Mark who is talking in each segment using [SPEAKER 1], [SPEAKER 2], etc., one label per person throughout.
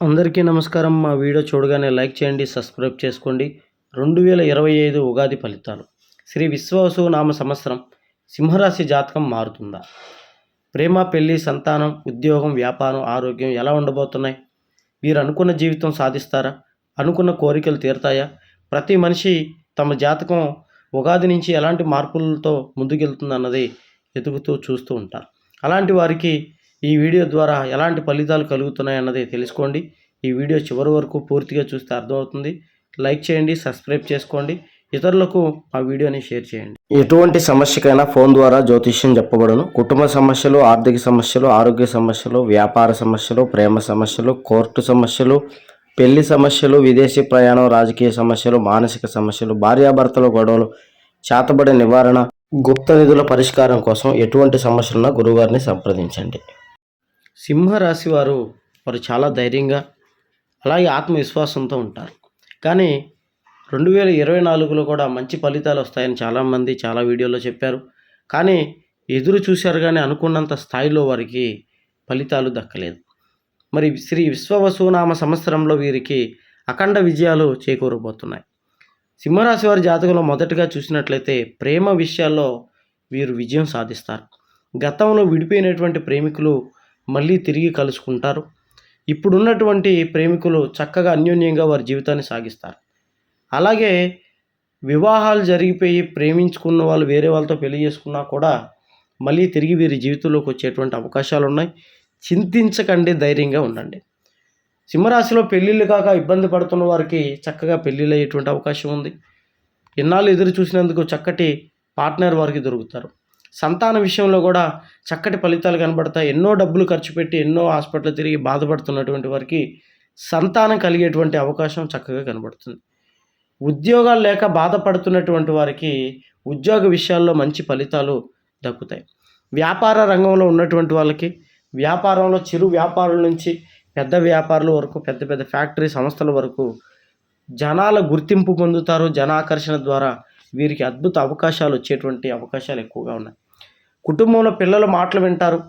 [SPEAKER 1] అందరికీ నమస్కారం. మా వీడియో చూడగానే లైక్ చేయండి సబ్స్క్రైబ్ చేసుకోండి. రెండు వేల ఇరవై ఐదు ఉగాది ఫలితాలు. శ్రీ విశ్వాసు నామ సంవత్సరం సింహరాశి జాతకం మారుతుందా? ప్రేమ పెళ్ళి సంతానం ఉద్యోగం వ్యాపారం ఆరోగ్యం ఎలా ఉండబోతున్నాయి? వీరు అనుకున్న జీవితం సాధిస్తారా? అనుకున్న కోరికలు తీరుతాయా? ప్రతి మనిషి తమ జాతకం ఉగాది నుంచి ఎలాంటి మార్పులతో ముందుకెళ్తుందన్నది ఎదుగుతూ చూస్తూ ఉంటారు. అలాంటి వారికి ఈ వీడియో ద్వారా ఎలాంటి ఫలితాలు కలుగుతున్నాయి అన్నది తెలుసుకోండి. ఈ వీడియో చివరి వరకు పూర్తిగా చూస్తే అర్థమవుతుంది. లైక్ చేయండి సబ్స్క్రైబ్ చేసుకోండి. ఇతరులకు ఆ వీడియోని షేర్ చేయండి. ఎటువంటి సమస్యకైనా ఫోన్ ద్వారా జ్యోతిష్యం చెప్పబడును. కుటుంబ సమస్యలు ఆర్థిక సమస్యలు ఆరోగ్య సమస్యలు వ్యాపార సమస్యలు ప్రేమ సమస్యలు కోర్టు సమస్యలు పెళ్ళి సమస్యలు విదేశీ ప్రయాణం రాజకీయ సమస్యలు మానసిక సమస్యలు భార్యాభర్తల గొడవలు చేతబడి నివారణ గుప్త నిధుల పరిష్కారం కోసం ఎటువంటి సమస్యలున్నా గురువారిని సంప్రదించండి. సింహరాశి వారు వారు చాలా ధైర్యంగా అలాగే ఆత్మవిశ్వాసంతో ఉంటారు. కానీ రెండు వేల ఇరవై నాలుగులో కూడా మంచి ఫలితాలు వస్తాయని చాలామంది చాలా వీడియోలో చెప్పారు. కానీ ఎదురు చూశారు కానీ అనుకున్నంత స్థాయిలో వారికి ఫలితాలు దక్కలేదు. మరి శ్రీ విశ్వవసునామ సంవత్సరంలో వీరికి అఖండ విజయాలు చేకూరబోతున్నాయి. సింహరాశి వారి జాతకంలో మొదటగా చూసినట్లయితే ప్రేమ విషయాల్లో వీరు విజయం సాధిస్తారు. గతంలో విడిపోయినటువంటి ప్రేమికులు మళ్ళీ తిరిగి కలుసుకుంటారు. ఇప్పుడున్నటువంటి ప్రేమికులు చక్కగా అన్యోన్యంగా వారి జీవితాన్ని సాగిస్తారు. అలాగే వివాహాలు జరిగిపోయి ప్రేమించుకున్న వాళ్ళు వేరే వాళ్ళతో పెళ్ళి చేసుకున్నా కూడా మళ్ళీ తిరిగి వీరి జీవితంలోకి వచ్చేటువంటి అవకాశాలు ఉన్నాయి చింతించకండి ధైర్యంగా ఉండండి. సింహరాశిలో పెళ్ళిళ్ళు కాక ఇబ్బంది పడుతున్న వారికి చక్కగా పెళ్ళిళ్ళు అయ్యేటువంటి అవకాశం ఉంది. ఇన్నాళ్ళు ఎదురు చూసినందుకు చక్కటి పార్ట్నర్ వారికి దొరుకుతారు. సంతాన విషయంలో కూడా చక్కటి ఫలితాలు కనబడతాయి. ఎన్నో డబ్బులు ఖర్చు పెట్టి ఎన్నో హాస్పిటల్ తిరిగి బాధపడుతున్నటువంటి వారికి సంతానం కలిగేటువంటి అవకాశం చక్కగా కనబడుతుంది. ఉద్యోగాలు లేక బాధపడుతున్నటువంటి వారికి ఉద్యోగ విషయాల్లో మంచి ఫలితాలు దక్కుతాయి. వ్యాపార రంగంలో ఉన్నటువంటి వాళ్ళకి వ్యాపారంలో చిరు వ్యాపారుల నుంచి పెద్ద వ్యాపారుల వరకు పెద్ద పెద్ద ఫ్యాక్టరీ సంస్థల వరకు జనాల గుర్తింపు పొందుతారు. జనాకర్షణ ద్వారా వీరికి అద్భుత అవకాశాలు వచ్చేటువంటి అవకాశాలు ఎక్కువగా ఉన్నాయి. కుటుంబంలో పిల్లలు మాటలు వింటారు.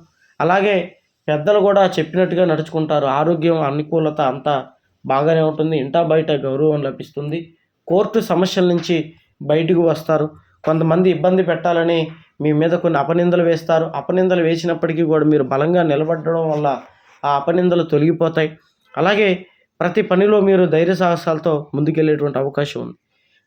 [SPEAKER 1] అలాగే పెద్దలు కూడా చెప్పినట్టుగా నడుచుకుంటారు. ఆరోగ్యం అనుకూలత అంతా బాగానే ఉంటుంది. ఇంటా బయట గౌరవం లభిస్తుంది. కోర్టు సమస్యల నుంచి బయటకు వస్తారు. కొంతమంది ఇబ్బంది పెట్టాలని మీ మీద కొన్ని అపనిందలు వేస్తారు. అపనిందలు వేసినప్పటికీ కూడా మీరు బలంగా నిలబడడం వల్ల ఆ అపనిందలు తొలగిపోతాయి. అలాగే ప్రతి పనిలో మీరు ధైర్య సాహసాలతో ముందుకెళ్ళేటువంటి అవకాశం ఉంది.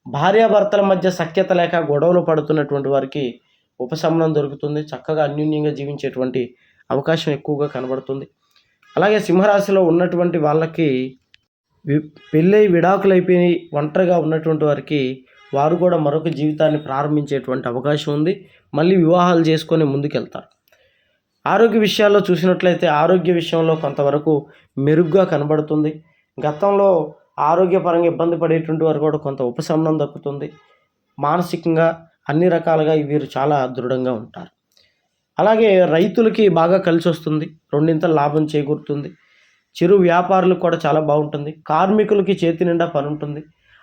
[SPEAKER 1] భార్యాభర్తల మధ్య సఖ్యత లేక గొడవలు పడుతున్నటువంటి వారికి ఉపశమనం దొరుకుతుంది. చక్కగా అన్యూన్యంగా జీవించేటువంటి అవకాశం ఎక్కువగా కనబడుతుంది. అలాగే సింహరాశిలో ఉన్నటువంటి వాళ్ళకి పెళ్ళై విడాకులు అయిపోయి ఒంటరిగా ఉన్నటువంటి వారికి వారు కూడా మరొక జీవితాన్ని ప్రారంభించేటువంటి అవకాశం ఉంది. మళ్ళీ వివాహాలు చేసుకొని ముందుకెళ్తారు. ఆరోగ్య విషయాల్లో చూసినట్లయితే ఆరోగ్య విషయంలో కొంతవరకు మెరుగ్గా కనబడుతుంది. గతంలో ఆరోగ్యపరంగా ఇబ్బంది పడేటువంటి వారు కూడా కొంత ఉపశమనం దక్కుతుంది. మానసికంగా అన్ని రకాలుగా వీరు చాలా దృఢంగా ఉంటారు. అలాగే రైతులకి బాగా కలిసి వస్తుంది రెండింతల లాభం చేకూరుతుంది. చిరు వ్యాపారులకు కూడా చాలా బాగుంటుంది. కార్మికులకి చేతి నిండా పని ఉంటుంది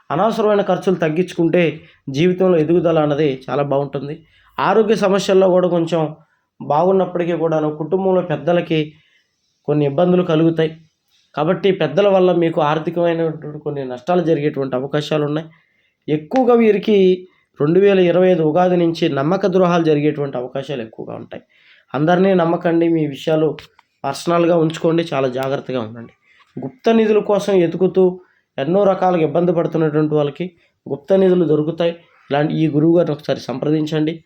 [SPEAKER 1] అనవసరమైన ఖర్చులు తగ్గించుకుంటే జీవితంలో ఎదుగుదల అన్నది చాలా బాగుంటుంది. ఆరోగ్య సమస్యల్లో కూడా కొంచెం బాగున్నప్పటికీ కూడాను కుటుంబంలో పెద్దలకి కొన్ని ఇబ్బందులు కలుగుతాయి. కాబట్టి పెద్దల వల్ల మీకు ఆర్థికమైనటువంటి కొన్ని నష్టాలు జరిగేటువంటి అవకాశాలు ఉన్నాయి ఎక్కువగా వీరికి రెండు వేల ఇరవై ఐదు ఉగాది నుంచి నమ్మక ద్రోహాలు జరిగేటువంటి అవకాశాలు ఎక్కువగా ఉంటాయి. అందరినీ నమ్మకండి మీ విషయాలు పర్సనల్గా ఉంచుకోండి చాలా జాగ్రత్తగా ఉండండి. గుప్త నిధుల కోసం ఎతుకుతూ ఎన్నో రకాలుగా ఇబ్బంది పడుతున్నటువంటి వాళ్ళకి గుప్త నిధులు దొరుకుతాయి. ఇలాంటి ఈ గురువు గారిని ఒకసారి సంప్రదించండి.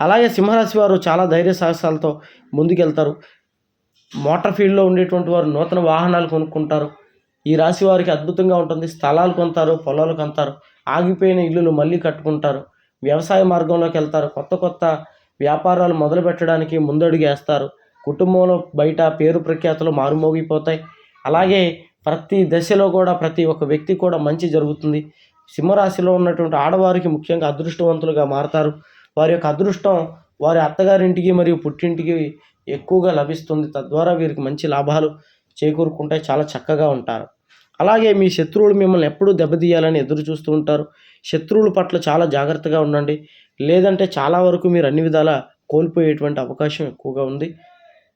[SPEAKER 1] అలాగే సింహరాశి వారు చాలా ధైర్య సాహసాలతో ముందుకెళ్తారు. మోటార్ ఫీల్డ్లో ఉండేటువంటి వారు నూతన వాహనాలు కొనుక్కుంటారు. ఈ రాశి వారికి అద్భుతంగా ఉంటుంది. స్థలాలు కొంటారు పొలాలు కొంటారు ఆగిపోయిన ఇల్లులు మళ్ళీ కట్టుకుంటారు. వ్యవసాయ మార్గంలోకి వెళ్తారు. కొత్త కొత్త వ్యాపారాలు మొదలు పెట్టడానికి ముందడుగేస్తారు కుటుంబంలో బయట పేరు ప్రఖ్యాతులు మారుమోగిపోతాయి. అలాగే ప్రతి దశలో కూడా ప్రతి ఒక్క వ్యక్తి కూడా మంచి జరుగుతుంది. సింహరాశిలో ఉన్నటువంటి ఆడవారికి ముఖ్యంగా అదృష్టవంతులుగా మారతారు. వారి యొక్క అదృష్టం వారి అత్తగారింటికి మరియు పుట్టింటికి ఎక్కువగా లభిస్తుంది. తద్వారా వీరికి మంచి లాభాలు చేకూరుకుంటాయి. చాలా చక్కగా ఉంటారు. అలాగే మీ శత్రువులు మిమ్మల్ని ఎప్పుడూ దెబ్బతీయాలని ఎదురు చూస్తూ ఉంటారు. శత్రువుల పట్ల చాలా జాగ్రత్తగా ఉండండి. లేదంటే చాలా వరకు మీరు అన్ని విధాలా కోల్పోయేటువంటి అవకాశం ఎక్కువగా ఉంది.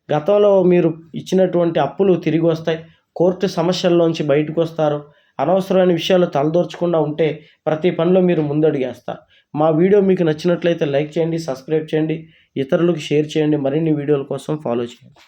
[SPEAKER 1] గతంలో మీరు ఇచ్చినటువంటి అప్పులు తిరిగి వస్తాయి. కోర్టు సమస్యల్లోంచి బయటకు వస్తారు. అనవసరమైన విషయాలు తలదోర్చకుండా ఉంటే ప్రతి పనిలో మీరు ముందడిగేస్తారు. మా వీడియో మీకు నచ్చినట్లయితే లైక్ చేయండి సబ్స్క్రైబ్ చేయండి ఇతరులకు షేర్ చేయండి. మరిన్ని వీడియోల కోసం ఫాలో చేయండి.